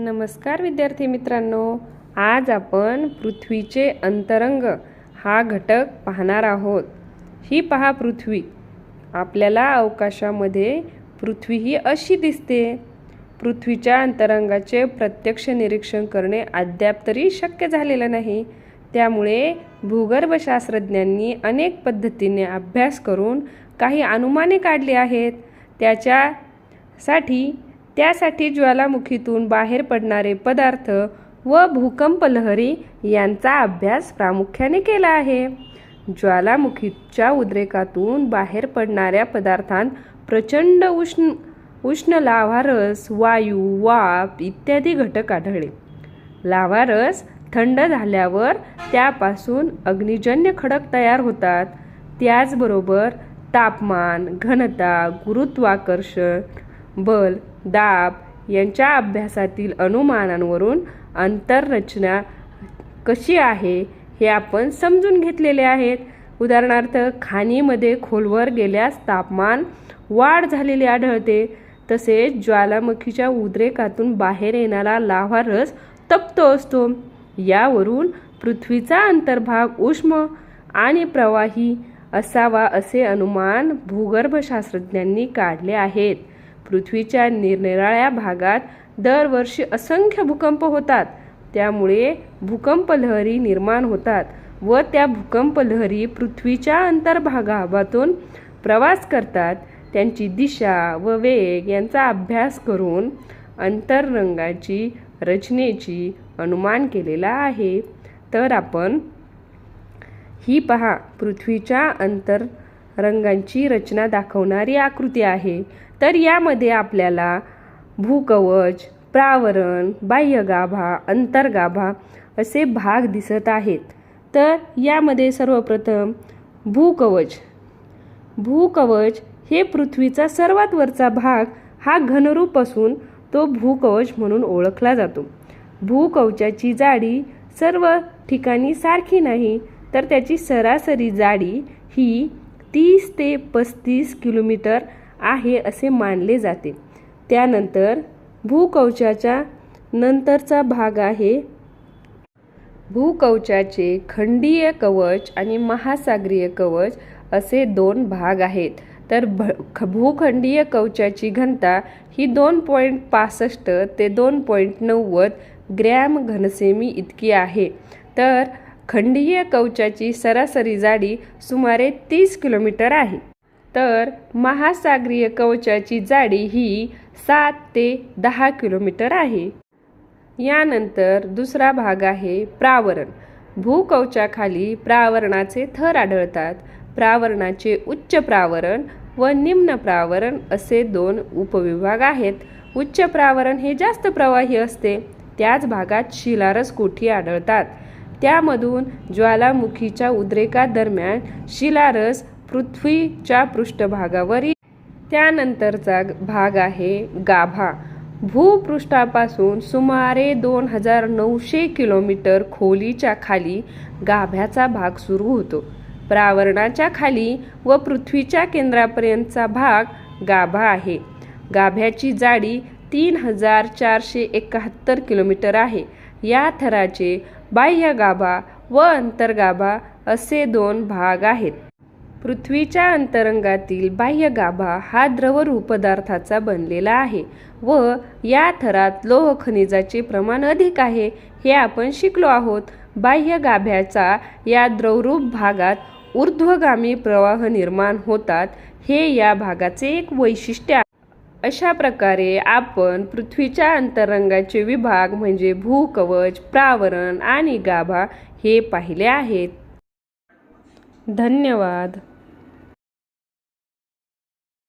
नमस्कार विद्यार्थी मित्रांनो आज आपण पृथ्वीचे अंतरंग हा घटक पाहणार आहोत. ही पहा पृथ्वी. आपल्याला अवकाशामध्ये पृथ्वी ही अशी दिसते. पृथ्वीच्या अंतरंगाचे प्रत्यक्ष निरीक्षण करणे अद्याप तरी शक्य झालेलं नाही. त्यामुळे भूगर्भशास्त्रज्ञांनी अनेक पद्धतीने अभ्यास करून काही अनुमाने काढली आहेत. त्याच्यासाठी त्यासाठी ज्वालामुखीतून बाहेर पडणारे पदार्थ व भूकंप लहरी यांचा अभ्यास प्रामुख्याने केला आहे. ज्वालामुखीच्या उद्रेकातून बाहेर पडणाऱ्या पदार्थांत प्रचंड उष्ण उष्ण लाव्हारस वायू वाप इत्यादी घटक आढळले. लाव्हारस थंड झाल्यावर त्यापासून अग्निजन्य खडक तयार होतात. त्याचबरोबर तापमान घनता गुरुत्वाकर्षण बल दाब यांच्या अभ्यासातील अनुमानांवरून अंतररचना कशी आहे हे आपण समजून घेतलेले आहेत. उदाहरणार्थ खाणीमध्ये खोलवर गेल्यास तापमान वाढ झालेली आढळते. तसेच ज्वालामुखीच्या उद्रेकातून बाहेर येणारा लाव्हा रस तप्त असतो. यावरून पृथ्वीचा अंतर्भाग उष्म आणि प्रवाही असावा असे अनुमान भूगर्भशास्त्रज्ञांनी काढले आहेत. पृथ्वीच्या निरनिराळ्या भागात दरवर्षी असंख्य भूकंप होतात. त्यामुळे भूकंप लहरी निर्माण होतात व त्या भूकंप लहरी पृथ्वीच्या अंतर्भागातून प्रवास करतात. त्यांची दिशा व वेग यांचा अभ्यास करून अंतररंगाची रचनेची अनुमान केलेला आहे. तर आपण ही पहा पृथ्वीच्या अंतर रंगांची रचना दाखवणारी आकृती आहे. तर यामध्ये आपल्याला भूकवच प्रावरण बाह्यगाभा अंतर्गाभा असे भाग दिसत आहेत. तर यामध्ये सर्वप्रथम भूकवच. भूकवच हे पृथ्वीचा सर्वात वरचा भाग हा घनरूप असून तो भूकवच म्हणून ओळखला जातो. भूकवचाची जाडी सर्व ठिकाणी सारखी नाही तर त्याची सरासरी जाडी ही तीस ते पस्तीस किलोमीटर आहे असे मानले जाते. त्यानंतर भूकवचाच्या नंतरचा भाग आहे. भूकवचाचे खंडीय कवच आणि महासागरीय कवच असे दोन भाग आहेत. तर भ ख- भूखंडीय कवचाची घनता ही दोन पॉईंट पासष्ट ते दोन पॉईंट नव्वद ग्रॅम घनसेमी इतकी आहे. तर खंडीय कवचाची सरासरी जाडी सुमारे तीस किलोमीटर आहे. तर महासागरीय कवचाची जाडी ही सात ते दहा किलोमीटर आहे. यानंतर दुसरा भाग आहे प्रावरण. भूकवचाखाली प्रावरणाचे थर आढळतात. प्रावरणाचे उच्च प्रावरण व निम्न प्रावरण असे दोन उपविभाग आहेत. उच्च प्रावरण हे जास्त प्रवाही असते. त्याच भागात शिलारस कोठी आढळतात. त्यामधून ज्वालामुखीच्या उद्रेकादरम्यान शिलारस पृथ्वीच्या पृष्ठभागावर त्यानंतरचा भाग आहे गाभा. भूपृष्ठापासून सुमारे दोन हजार नऊशे किलोमीटर खोलीच्या खाली गाभ्याचा भाग सुरू होतो. प्रावरणाच्या खाली व पृथ्वीच्या केंद्रापर्यंतचा भाग गाभा आहे. गाभ्याची जाडी तीन हजार चारशे एकाहत्तर किलोमीटर आहे. या थराचे बाह्य गाभा व अंतर्गाभा असे दोन भाग आहेत. पृथ्वीच्या अंतरंगातील बाह्य गाभा हा द्रवरूप पदार्थाचा बनलेला आहे व या थरात लोह खनिजाचे प्रमाण अधिक आहे हे आपण शिकलो आहोत. बाह्य गाभ्याचा या द्रवरूप भागात ऊर्ध्वगामी प्रवाह निर्माण होतात. हे या भागाचे एक वैशिष्ट्य आहे. अशा प्रकारे आपण पृथ्वीच्या अंतरंगाचे विभाग म्हणजे भूकवच प्रावरण आणि गाभा हे पाहिले आहेत. धन्यवाद.